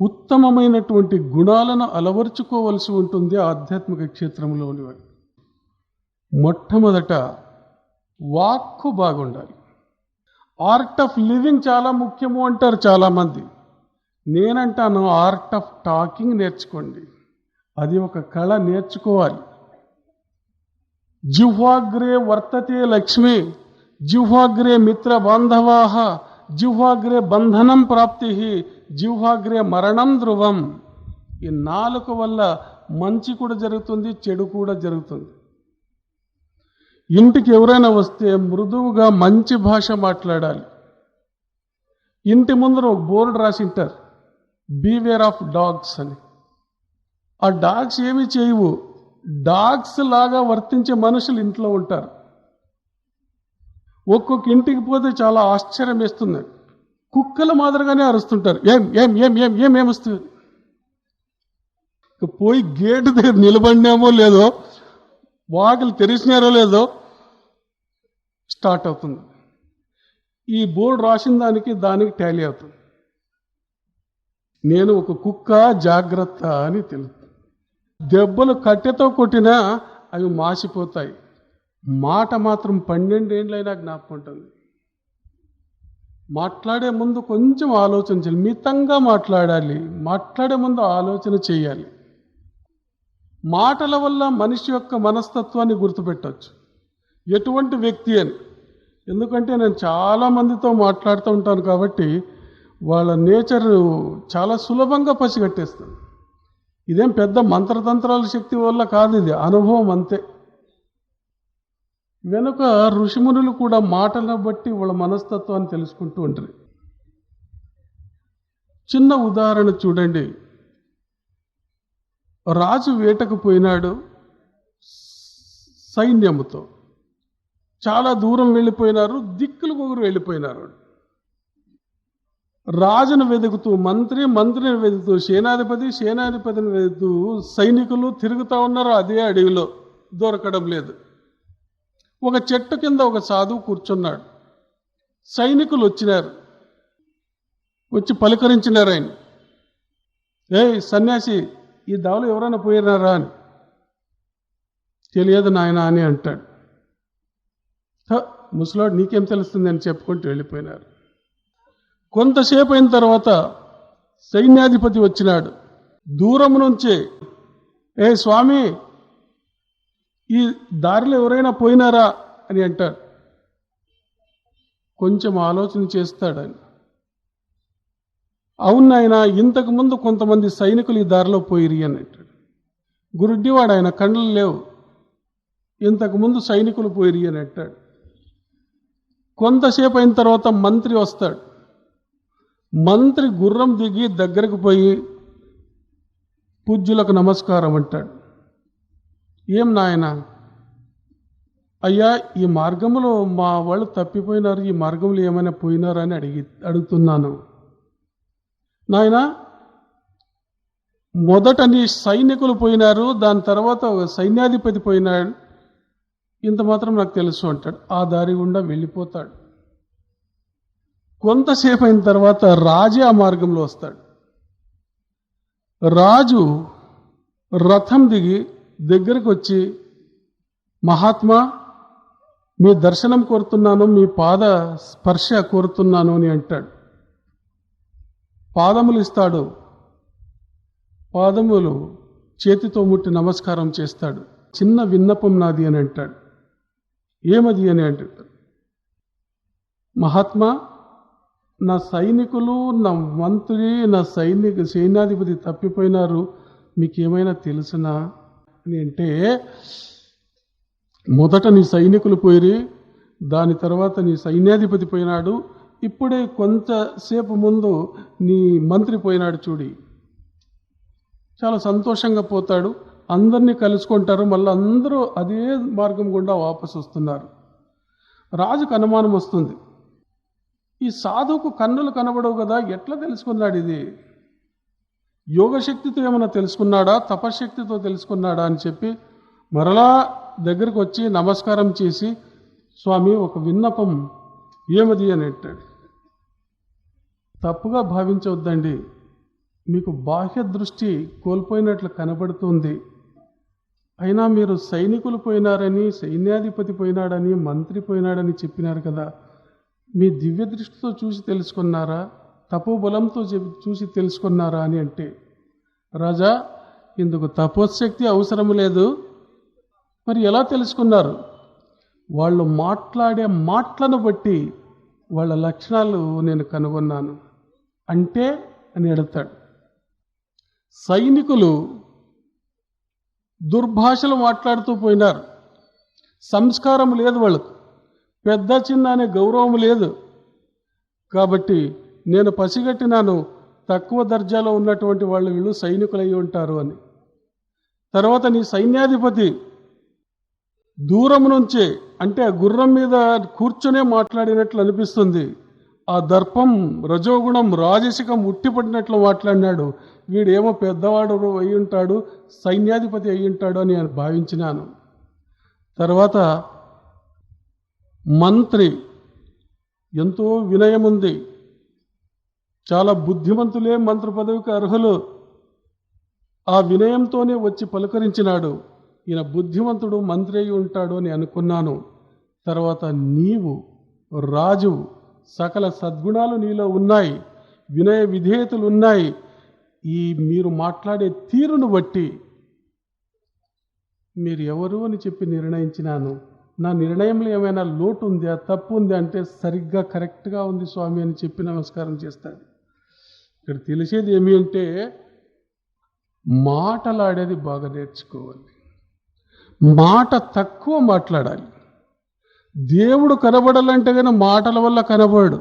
ఉత్తమమైనటువంటి గుణాలను అలవర్చుకోవలసి ఉంటుంది ఆధ్యాత్మిక క్షేత్రంలోని వారు. మొట్టమొదట వాక్కు బాగుండాలి. ఆర్ట్ ఆఫ్ లివింగ్ చాలా ముఖ్యము అంటారు చాలామంది. నేనంటాను ఆర్ట్ ఆఫ్ టాకింగ్ నేర్చుకోండి. అది ఒక కళ నేర్చుకోవాలి. జిహ్వాగ్రే వర్తతే లక్ష్మి జిహ్వాగ్రే మిత్ర బాంధవాహ జిహ్వాగ్రే బంధనం ప్రాప్తి జిహ్వాగ్రే మరణం ధ్రువం. ఈ నాలుక వల్ల మంచి కూడా జరుగుతుంది చెడు కూడా జరుగుతుంది. ఇంటికి ఎవరైనా వస్తే మృదువుగా మంచి భాష మాట్లాడాలి. ఇంటి ముందర ఒక బోర్డు రాసింటారు బీవేర్ ఆఫ్ డాగ్స్ అని. ఆ డాగ్స్ ఏమి చేయవు. డాగ్స్ లాగా వర్తించే మనుషులు ఇంట్లో ఉంటారు. ఒక్కొక్క ఇంటికి పోతే చాలా ఆశ్చర్యం వేస్తుంది. కుక్కల మాదిరిగానే అరుస్తుంటారు. ఏం ఏం ఏం ఏం ఏం ఏమొస్తుంది పోయి గేటు దగ్గర నిలబడినామో లేదో వాకిలు తెరిచినారో లేదో స్టార్ట్ అవుతుంది. ఈ బోర్డు రాసిన దానికి దానికి టాలీ అవుతుంది. నేను ఒక కుక్క జాగ్రత్త అని తెలుసు దెబ్బలు కట్టెతో కొట్టినా అవి మాసిపోతాయి. మాట మాత్రం పన్నెండేండ్లైనా జ్ఞాపకం ఉంటుంది. మాట్లాడే ముందు కొంచెం ఆలోచన చేయాలి. మితంగా మాట్లాడాలి. మాట్లాడే ముందు ఆలోచన చేయాలి. మాటల వల్ల మనిషి యొక్క మనస్తత్వాన్ని గుర్తుపెట్టవచ్చు ఎటువంటి వ్యక్తి అని. ఎందుకంటే నేను చాలా మందితో మాట్లాడుతూ ఉంటాను కాబట్టి వాళ్ళ నేచర్ చాలా సులభంగా పసిగట్టేస్తాను ఇదేం పెద్ద మంత్రతంత్రాల శక్తి వల్ల కాదు ఇది. అనుభవం అంతే. వెనుక ఋషిమునులు కూడా మాటలను బట్టి వాళ్ళ మనస్తత్వాన్ని తెలుసుకుంటూ ఉంటారు చిన్న ఉదాహరణ చూడండి. రాజు వేటకు పోయినాడు సైన్యముతో. చాలా దూరం వెళ్ళిపోయినారు దిక్కులు ఒకరు వెళ్ళిపోయినారు రాజును వెతుకుతూ మంత్రి మంత్రిని వెతుకుతూ సేనాధిపతి సేనాధిపతిని వెతుకుతూ సైనికులు తిరుగుతూ ఉన్నారు అదే అడవిలో. దొరకడం లేదు. ఒక చెట్టు కింద ఒక సాధువు కూర్చున్నాడు. సైనికులు వచ్చినారు. వచ్చి పలకరించినారు ఆయన. ఏ సన్యాసి ఈ దవలు ఎవరైనా పోయినారా అని. తెలియదు నాయన అని అంటాడు. ముసలాడు నీకేం తెలుస్తుంది అని చెప్పుకుంటూ వెళ్ళిపోయినారు. కొంతసేపు అయిన తర్వాత సైన్యాధిపతి వచ్చినాడు. దూరం నుంచే ఏ స్వామి ఈ దారిలో ఎవరైనా పోయినారా అని అంటాడు కొంచెం ఆలోచన చేస్తాడు ఆయన. అవును ఆయన ఇంతకు ముందు కొంతమంది సైనికులు ఈ దారిలో పోయిరి అని అంటాడు. గురుడ్డివాడు ఆయన కండ్లు లేవు. ఇంతకు ముందు సైనికులు పోయిరి అని అంటాడు. కొంతసేపు అయిన తర్వాత మంత్రి వస్తాడు. మంత్రి గుర్రం దిగి దగ్గరకు పోయి పూజ్యులకు నమస్కారం అంటాడు. ఏం నాయన? అయ్యా ఈ మార్గంలో మా వాళ్ళు తప్పిపోయినారు ఈ మార్గంలో ఏమైనా పోయినారా అని అడిగి అడుగుతున్నాను. నాయన మొదట నీ సైనికులు పోయినారు దాని తర్వాత సైన్యాధిపతి పోయినాడు. ఇంత మాత్రం నాకు తెలుసు అంటాడు. ఆ దారి గుండా వెళ్ళిపోతాడు. కొంతసేపు అయిన తర్వాత రాజే ఆ మార్గంలో వస్తాడు. రాజు రథం దిగి దగ్గరకు వచ్చి మహాత్మా మీ దర్శనం కోరుతున్నాను మీ పాద స్పర్శ కోరుతున్నాను అని అంటాడు. పాదములు ఇస్తాడు. పాదములు చేతితో ముట్టి నమస్కారం చేస్తాడు. చిన్న విన్నపం నాది అని అంటాడు. ఏమది అని అంటాడు. మహాత్మా నా సైనికులు నా మంత్రి నా సైనిక సైన్యాధిపతి తప్పిపోయినారు. మీకేమైనా తెలుసునా? అని అంటే మొదట నీ సైనికులు పోయిరి దాని తర్వాత నీ సైన్యాధిపతి పోయినాడు ఇప్పుడే కొంతసేపు ముందు నీ మంత్రి పోయినాడు చూడి. చాలా సంతోషంగా పోతాడు అందరినీ కలుసుకుంటారు మళ్ళీ అందరూ అదే మార్గం గుండా వాపసు వస్తున్నారు. రాజుకు అనుమానం వస్తుంది. ఈ సాధువుకు కన్నులు కనబడవు కదా ఎట్లా తెలుసుకున్నాడు ఇది? యోగశక్తితో ఏమైనా తెలుసుకున్నాడా? తపశక్తితో తెలుసుకున్నాడా అని చెప్పి మరలా దగ్గరికి వచ్చి నమస్కారం చేసి స్వామి ఒక విన్నపం ఏమది? అని అంటాడు. తప్పుగా భావించవద్దండి మీకు బాహ్య దృష్టి కోల్పోయినట్లు కనబడుతుంది. అయినా మీరు సైనికులు పోయినారని సైన్యాధిపతి పోయినాడని మంత్రి పోయినాడని చెప్పినారు కదా. మీ దివ్య దృష్టితో చూసి తెలుసుకున్నారా? తపోబలంతో చూసి తెలుసుకున్నారా అని అంటే రాజా ఇందుకు తపోశక్తి అవసరం లేదు. మరి ఎలా తెలుసుకున్నారు? వాళ్ళు మాట్లాడే మాటలను బట్టి వాళ్ళ లక్షణాలు నేను కనుగొన్నాను. అంటే అని అడుగుతాడు. సైనికులు దుర్భాషలు మాట్లాడుతూ పోయినారు. సంస్కారం లేదు వాళ్ళకు. పెద్ద చిన్న అనే గౌరవం లేదు. కాబట్టి నేను పసిగట్టినాను తక్కువ దర్జాలో ఉన్నటువంటి వాళ్ళు వీళ్ళు సైనికులై ఉంటారు అని. తర్వాత నీ సైన్యాధిపతి దూరం నుంచే అంటే ఆ గుర్రం మీద కూర్చునే మాట్లాడినట్లు అనిపిస్తుంది. ఆ దర్పం రజోగుణం రాజసికం ఉట్టిపడినట్లు మాట్లాడినాడు. వీడేమో పెద్దవాడు అయి ఉంటాడు సైన్యాధిపతి అయి ఉంటాడు అని నేను భావించినాను. తర్వాత మంత్రి ఎంతో వినయం ఉంది చాలా బుద్ధిమంతులే మంత్రి పదవికి అర్హులు. ఆ వినయంతోనే వచ్చి పలుకరించినాడు. ఈయన బుద్ధిమంతుడు మంత్రి అయి ఉంటాడు అని అనుకున్నాను. తర్వాత నీవు రాజు సకల సద్గుణాలు నీలో ఉన్నాయి. వినయ విధేయతలు ఉన్నాయి. ఈ మీరు మాట్లాడే తీరును బట్టి మీరు ఎవరు అని చెప్పి నిర్ణయించినాను. నా నిర్ణయంలో ఏమైనా లోటు ఉందా తప్పు ఉందా అంటే సరిగ్గా కరెక్ట్గా ఉంది స్వామి అని చెప్పి నమస్కారం చేస్తాడు. ఇక్కడ తెలిసేది ఏమి అంటే మాటలాడేది బాగా నేర్చుకోవాలి. మాట తక్కువ మాట్లాడాలి. దేవుడు కనబడాలంటే కానీ మాటల వల్ల కనబడు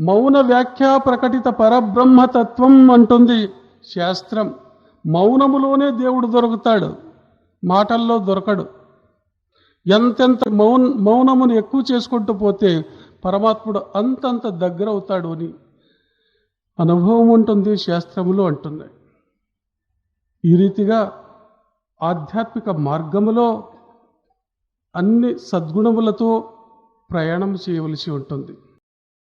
మౌన వ్యాఖ్యా ప్రకటిత పరబ్రహ్మతత్వం అంటుంది శాస్త్రం. మౌనములోనే దేవుడు దొరుకుతాడు. మాటల్లో దొరకడు. ఎంతెంత మౌన్ మౌనమును ఎక్కువ చేసుకుంటూ పోతే పరమాత్ముడు అంతంత దగ్గర అవుతాడు అని అనుభవం ఉంటుంది శాస్త్రములు అంటున్నాయి. ఈ రీతిగా ఆధ్యాత్మిక మార్గములో అన్ని సద్గుణములతో ప్రయాణం చేయవలసి ఉంటుంది.